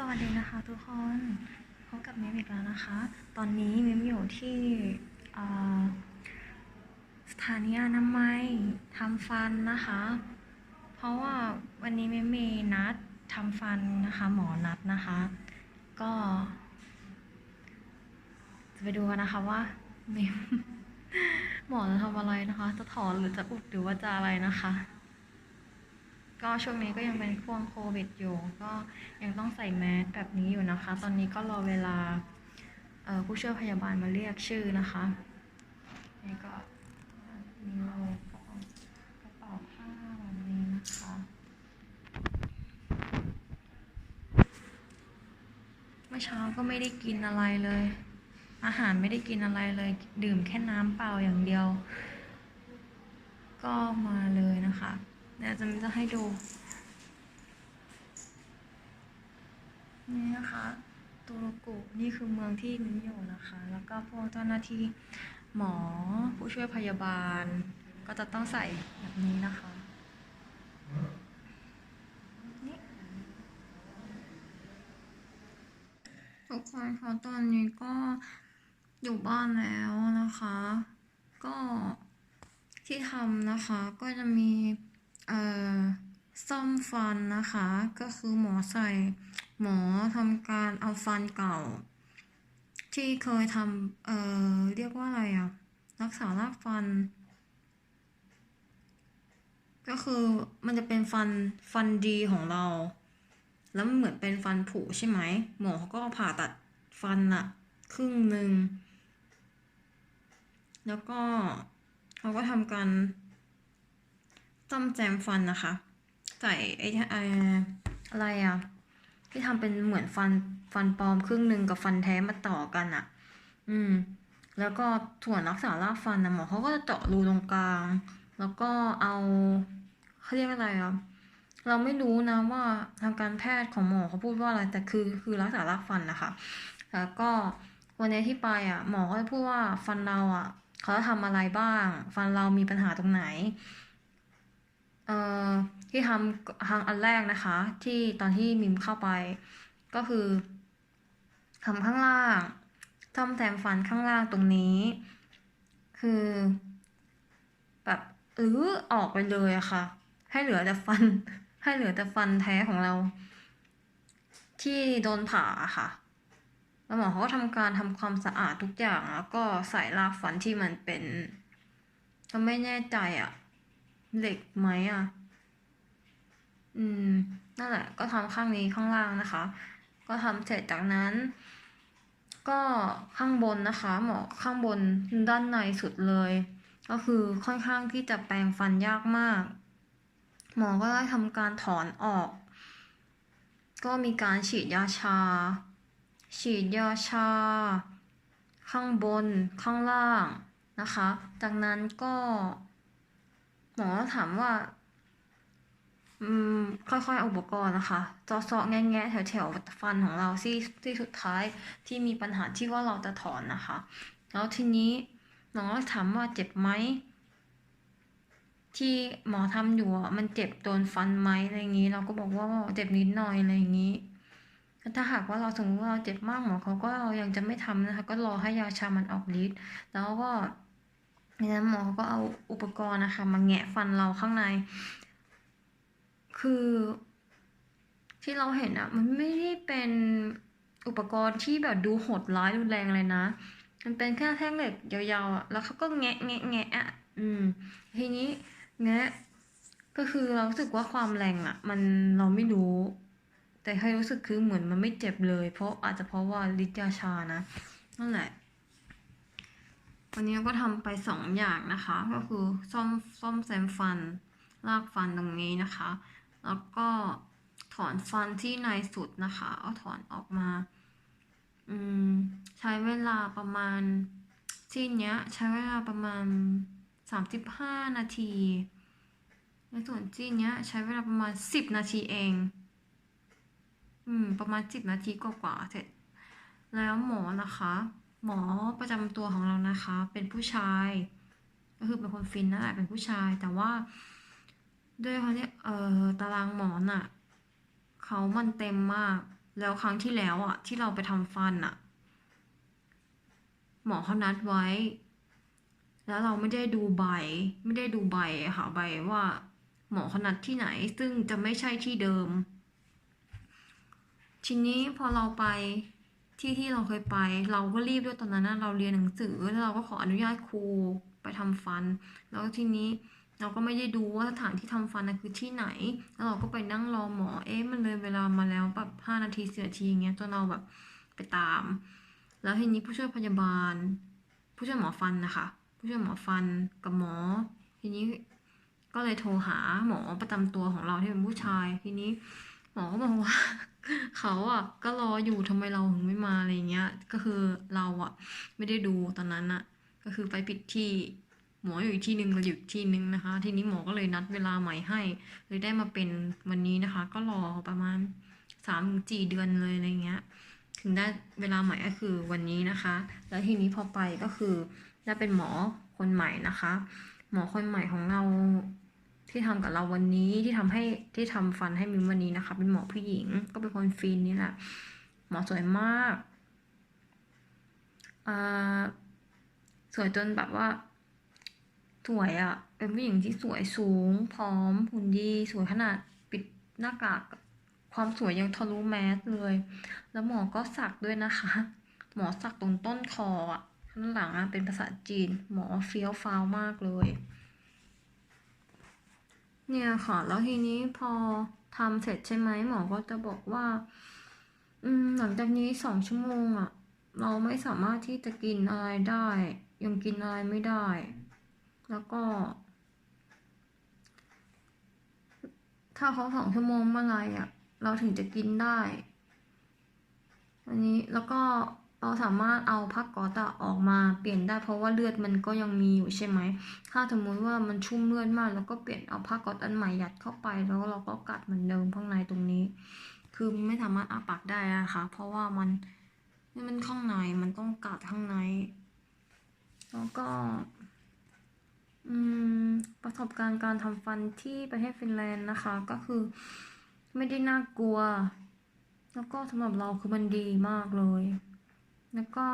สวัสดีนะคะทุกคนพบกับมิมอีกแล้วนะคะ ตอนนี้มิมอยู่ที่สถานีอนามัยทำฟันนะคะ เพราะว่าวันนี้มิมมีนัดทำฟันนะคะ หมอนัดนะคะ ก็จะไปดูกันนะคะว่ามิมหมอจะทำอะไรนะคะ จะถอนหรือจะอุดหรือว่าจะอะไรนะคะ ก็ช่วงนี้ก็ยังเป็นช่วงโควิดอยู่ ก็ยังต้องใส่แมสแบบนี้อยู่นะคะ ตอนนี้ก็รอเวลาผู้ช่วยพยาบาลมาเรียกชื่อนะคะ นี่ก็มีเลยกระเป๋ากระเป๋าผ้าแบบนี้นะคะเมื่อเช้าก็ไม่ได้กินอะไรเลย อาหารไม่ได้กินอะไรเลย ดื่มแค่น้ำเปล่าอย่างเดียว ก็มาเลยนะคะ เดี๋ยวจะจะให้ดู นี่นะคะตูรุกุนี่คือเมืองที่มินอยู่นะคะ แล้วก็พวกเจ้าหน้าที่หมอผู้ช่วยพยาบาล ก็จะต้องใส่แบบนี้นะคะทุกคนคะตอนนี้ก็อยู่บ้านแล้วนะคะ ก็ที่ทำนะคะก็จะมี เอ่อซ่อมฟันนะคะ ก็คือหมอใส่หมอทำการเอาฟันเก่า ที่เคยทำเอ่อเรียกว่าอะไรอะรักษารากฟัน ก็คือมันจะเป็นฟันฟันดีของเรา แล้วมันเหมือนเป็นฟันผุใช่ไหมหมอเขาก็ผ่าตัดฟันอะครึ่งหนึ่งแล้วก็เขาก็ทำการ ซ่อมแซมฟันนะคะ ใส่ไอ้อะไรอะที่ทำเป็นเหมือนฟันฟันปลอมครึ่งหนึ่งกับฟันแท้มาต่อกันอะอืม แล้วก็ส่วนรักษารากฟันนะหมอเขาก็จะเจาะรูตรงกลาง แล้วก็เอาเขาเรียกอะไรอะเราไม่รู้นะว่าทางการแพทย์ของหมอเขาพูดว่าอะไรแต่คือคือรักษารากฟันนะคะ แล้วก็วันนี้ที่ไปอะหมอก็จะพูดว่าฟันเราอะเขาจะทำอะไรบ้าง ฟันเรามีปัญหาตรงไหน เอ่อที่ทำทางอันแรกนะคะ ที่ตอนที่มิมเข้าไปก็คือทำข้างล่างซ่อมแซมฟันข้างล่างตรงนี้ คือแบบหรือออกไปเลยอะค่ะ ให้เหลือแต่ฟัน ให้เหลือแต่ฟันแท้ของเรา ที่โดนผ่าค่ะแล้วหมอเขาก็ทำการทำความสะอาดทุกอย่างแล้วก็ใส่รากฟันที่มันเป็น ก็ไม่แน่ใจอะ เหล็กไหมอะ อืม นั่นแหละ ก็ทำข้างนี้ข้างล่างนะคะ ก็ทำเสร็จจากนั้น ก็ข้างบนนะคะหมอข้างบนด้านในสุดเลย ก็คือค่อนข้างที่จะแปรงฟันยากมาก หมอก็ได้ทำการถอนออก ก็มีการฉีดยาชา ฉีดยาชา ข้างบนข้างล่างนะคะ จากนั้นก็ หมอถามว่า อืม ค่อยๆเอาอุปกรณ์นะคะจาะเซาะแงะแถวๆฟันของเราที่ที่สุดท้ายที่มีปัญหาที่ว่าเราจะถอนนะคะ แล้วทีนี้หมอถามว่าเจ็บไหมที่หมอทำอยู่อะมันเจ็บโดนฟันไหมอะไรอย่างนี้ เราก็บอกว่าเจ็บนิดหน่อยอะไรอย่างนี้ถ้าหากว่าเราสมมติว่าเราเจ็บมากหมอเขาก็ยังจะไม่ทำนะคะ ก็รอให้ยาชามันออกฤทธิ์แล้วก็ ในนั้นหมอเขาก็เอาอุปกรณ์นะคะมาแงะฟันเราข้างใน คือที่เราเห็นอะมันไม่ได้เป็นอุปกรณ์ที่แบบดูโหดร้ายรุนแรงเลยนะ มันเป็นแค่แท่งเหล็กยาวๆอะแล้วเขาก็แงะแงะแงะอะอืม ทีนี้แงะก็คือเรารู้สึกว่าความแรงอะมันเราไม่รู้ แต่ให้รู้สึกคือเหมือนมันไม่เจ็บเลย เพราะอาจจะเพราะว่าฤทธิ์ยาชานะนั่นแหละ วันนี้ก็ทำไปสองอย่างนะคะ ก็คือซ่อมซ่อมแซมฟันรากฟันตรงนี้นะคะ แล้วก็ถอนฟันที่ในสุดนะคะเอาถอนออกมา อืม ใช้เวลาประมาณที่เนี้ย ใช้เวลาประมาณสามสิบห้านาทีในส่วนที่เนี้ย ใช้เวลาประมาณสิบนาทีเอง อืม ประมาณสิบนาทีกว่าๆเสร็จ แล้วหมอนะคะ หมอประจำตัวของเรานะคะ เป็นผู้ชาย ก็คือเป็นคนฟินนั่นแหละเป็นผู้ชาย แต่ว่าด้วยเขาเนี่ยเอ่อตารางหมอน่ะเขามันเต็มมาก แล้วครั้งที่แล้วอะ ที่เราไปทำฟันอะ หมอเขานัดไว้ แล้วเราไม่ได้ดูใบ ไม่ได้ดูใบค่ะใบว่า หมอเขานัดที่ไหน ซึ่งจะไม่ใช่ที่เดิม ทีนี้พอเราไป ที่ที่เราเคยไป เราก็รีบด้วยตอนนั้นนะเราเรียนหนังสือแล้วเราก็ขออนุญาตครูไปทำฟัน แล้วทีนี้เราก็ไม่ได้ดูว่าสถานที่ทำฟันนะคือที่ไหน แล้วเราก็ไปนั่งรอหมอ เอ๊ะมันเลยเวลามาแล้วแบบห้านาทีสินาทีอย่างเงี้ยจนเราแบบไปตาม แล้วทีนี้ผู้ช่วยพยาบาล ผู้ช่วยหมอฟันนะคะ ผู้ช่วยหมอฟันกับหมอ ทีนี้ก็เลยโทรหาหมอประจำตัวของเราที่เป็นผู้ชาย ทีนี้ หมอก็บอกว่า เขาอะ ก็รออยู่ทำไมเราถึงไม่มาอะไรเงี้ย ก็คือเราอะ ไม่ได้ดูตอนนั้นอะ ก็คือไปผิดที่หมออยู่อีกที่หนึ่งเราอยู่อีกที่หนึ่งนะคะ ทีนี้หมอก็เลยนัดเวลาใหม่ให้เลยได้มาเป็นวันนี้นะคะ ก็รอประมาณสามสี่เดือนเลยอะไรเงี้ย ถึงได้เวลาใหม่ก็คือวันนี้นะคะ แล้วทีนี้พอไปก็คือได้เป็นหมอคนใหม่นะคะ หมอคนใหม่ของเรา ที่ทำกับเราวันนี้ที่ทำให้ที่ทำฟันให้มิมวันนี้นะคะ เป็นหมอผู้หญิง ก็เป็นคนฟินนี่แหละหมอสวยมากอ่าสวยจนแบบว่า สวยอะ่ะ เป็นผู้หญิงที่สวยสูงผอมหุ่นดีสวยขนาดปิดหน้ากากความสวยยังทะลุแมสเลย แล้วหมอก็สักด้วยนะคะ หมอสักตรงต้นคออะข้างหลังอะเป็นภาษาจีน หมอเฟี้ยวฟ้าวมากเลย เนี่ยค่ะ แล้วทีนี้พอทำเสร็จใช่ไหมหมอก็จะบอกว่า อืม หลังจากนี้สองชั่วโมงอะ เราไม่สามารถที่จะกินอะไรได้ ยังกินอะไรไม่ได้ แล้วก็ ถ้าเขาสองชั่วโมงเมื่อไหรอะ เราถึงจะกินได้ อันนี้แล้วก็ เราสามารถเอาผ้าก๊อซอะออกมาเปลี่ยนได้เพราะว่าเลือดมันก็ยังมีอยู่ใช่ไหม ถ้าสมมติว่ามันชุ่มเลือดมากแล้วก็เปลี่ยนเอาผ้าก๊อซอันใหม่ยัดเข้าไปแล้วเราก็กัดเหมือนเดิมข้างในตรงนี้ คือไม่สามารถอาปากได้อะค่ะเพราะว่ามันนี่มันข้างในมันต้องกัดข้างใน แล้วก็ประสบการณ์การทำฟันที่ประเทศฟินแลนด์นะคะ ก็คือไม่ได้น่ากลัว แล้วก็สำหรับเราคือมันดีมากเลย แล้วก็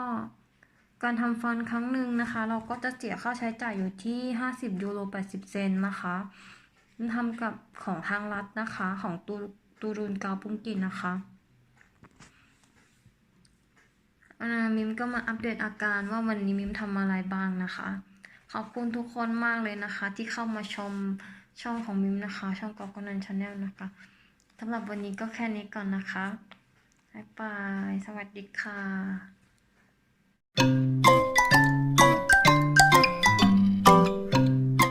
การทำฟันครั้งหนึ่งนะคะ เราก็จะเสียค่าใช้จ่ายอยู่ที่ 50 ยูโร 80 เซนนะคะมันทำกับของทางรัฐนะคะ ของตูตูรุนกาปุงกินนะคะอ่ามิมก็มาอัปเดตอาการว่าวันนี้มิมทำอะไรบ้างนะคะ ขอบคุณทุกคนมากเลยนะคะ ที่เข้ามาชมช่องของมิมนะคะ ช่องกอกนันชาแนลนะคะสำหรับวันนี้ก็แค่นี้ก่อนนะคะบ๊ายบาย สวัสดีค่ะ Música